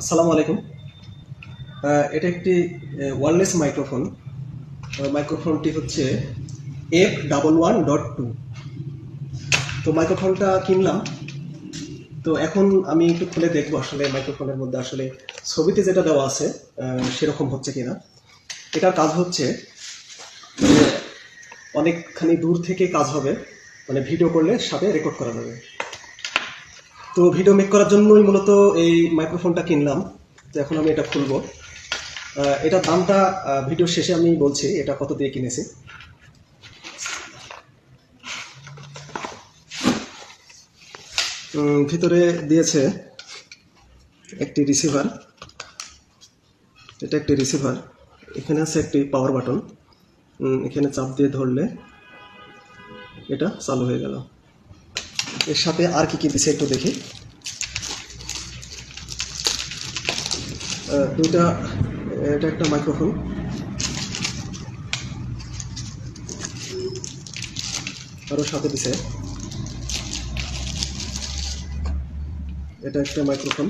আসসালামু আলাইকুম। এটা একটি ওয়ারলেস মাইক্রোফোন মাইক্রোফোনটি হচ্ছে F double one dot two তো মাইক্রোফোনটা কিনলাম। তো এখন আমি একটু খুলে দেখব আসলে মাইক্রোফোনের মধ্যে আসলে ছবিতে যেটা দেওয়া আছে সেরকম হচ্ছে কিনা। এটার কাজ হচ্ছে, অনেকখানি দূর থেকে কাজ হবে। মানে ভিডিও করলে সাথে রেকর্ড করা যাবে। তো ভিডিও মেক করার জন্যই মূলত এই মাইক্রোফোনটা কিনলাম। তো এখন আমি এটা খুলবো। এটার দামটা ভিডিও শেষে আমি বলছি এটা কত দিয়ে কিনেছি। ভিতরে দিয়েছে একটি রিসিভার এটা একটি রিসিভার এখানে আছে একটি পাওয়ার বাটন এখানে চাপ দিয়ে ধরলে এটা চালু হয়ে গেল। এর সাথে আর কি কি দিছে একটু দেখি। দুইটা, এটা একটা মাইক্রোফোন আরও সাথে দিছে এটা একটা মাইক্রোফোন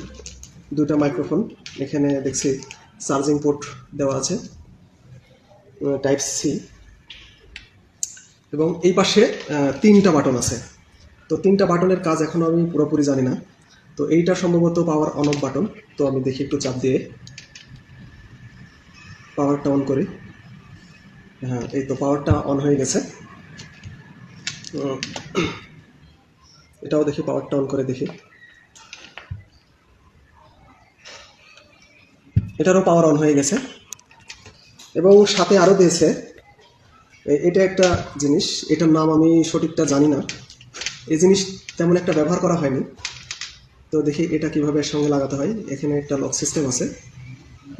দুইটা মাইক্রোফোন এখানে দেখছি চার্জিং পোর্ট দেওয়া আছে টাইপ সি এবং এই পাশে তিনটা বাটন আছে। তো তিনটা বাটনের কাজ এখনও আমি পুরোপুরি জানি না। তো এইটা সম্ভবত পাওয়ার অন অফ বাটন তো আমি দেখি একটু চাপ দিয়ে পাওয়ারটা অন করি। হ্যাঁ এই তো পাওয়ারটা অন হয়ে গেছে। এটাও দেখি পাওয়ারটা অন করে দেখি। এটারও পাওয়ার অন হয়ে গেছে। এবং সাথে আরও দিয়েছে। এটা একটা জিনিস, এটার নাম আমি সঠিকটা জানি না। এই জিনিস তেমন একটা ব্যবহার করা হয়নি। তো দেখি এটা কীভাবে সঙ্গে লাগাতে হয়। এখানে একটা লক সিস্টেম আছে।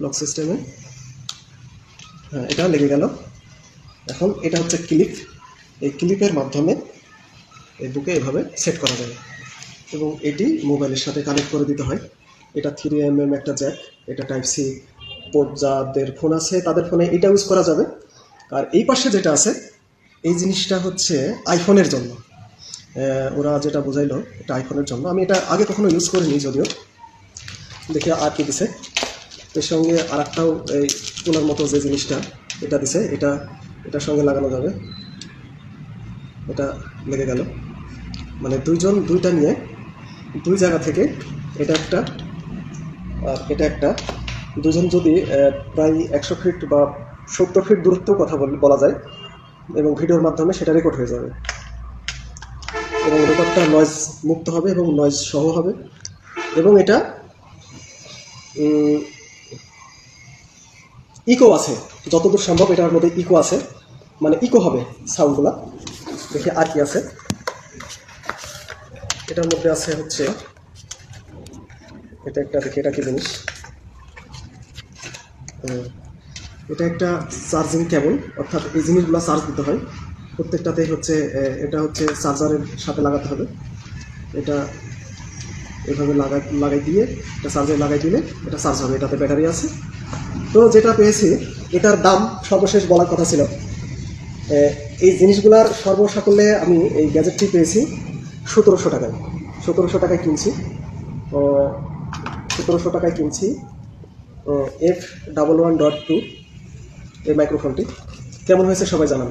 লক সিস্টেমে হ্যাঁ এটা লেগে গেল। এখন এটা হচ্ছে ক্লিপ এই ক্লিপের মাধ্যমে এই বুকে এভাবে সেট করা যাবে এবং এটি মোবাইলের সাথে কানেক্ট করে দিতে হয়। এটা থ্রি এম এম একটা জ্যাক এটা টাইপ সি পোর্ট যাদের ফোন আছে, তাদের ফোনে এটা ইউজ করা যাবে। আর এই পাশে যেটা আছে, এই জিনিসটা হচ্ছে আইফোনের জন্য। ওরা যেটা বোঝাইলো এটা আইফোনের জন্য। আমি এটা আগে কখনো ইউজ করিনি যদিও। দেখি আর কি দিছে। এর সঙ্গে আর একটাও এই ওনার মতো যে জিনিসটা, এটা দিছে। এটা, এটার সঙ্গে লাগানো যাবে। এটা লেগে গেল। মানে দুইজন, দুইটা নিয়ে দুই জায়গা থেকে এটা একটা আর এটা একটা। দুজন যদি প্রায় একশো ফিট বা সত্তর ফিট দূরত্ব কথা বল- বলা যায় এবং ভিডিওর মাধ্যমে সেটা রেকর্ড হয়ে যাবে। এবং রেকর্ডটা নয়েজ মুক্ত হবে এবং নয়েজ সহ হবে। এবং এটা ইকো আছে। যতদূর সম্ভব এটার মধ্যে ইকো আছে। মানে ইকো হবে সাউন্ডগুলা দেখি আর কি আছে। এটার মধ্যে আছে হচ্ছে, এটা একটা, দেখি এটা কি জিনিস? এটা একটা চার্জিং কেবল অর্থাৎ এই জিনিসগুলো চার্জ দিতে হয়। প্রত্যেকটাতেই হচ্ছে এটা হচ্ছে চার্জারের সাথে লাগাতে হবে। এটা এভাবে লাগাই লাগাই দিয়ে, এটা চার্জার লাগাই দিলে এটা চার্জ হবে, এটাতে ব্যাটারি আছে। তো যেটা পেয়েছি, এটার দাম সর্বশেষ বলার কথা ছিল। এই জিনিসগুলার সর্বসাকল্যে আমি এই গ্যাজেটটি পেয়েছি সতেরোশো টাকায়। সতেরোশো টাকায় কিনছি। সতেরোশো টাকায় কিনছি F double one dot two এই মাইক্রোফোনটি কেমন হয়েছে সবাই জানান।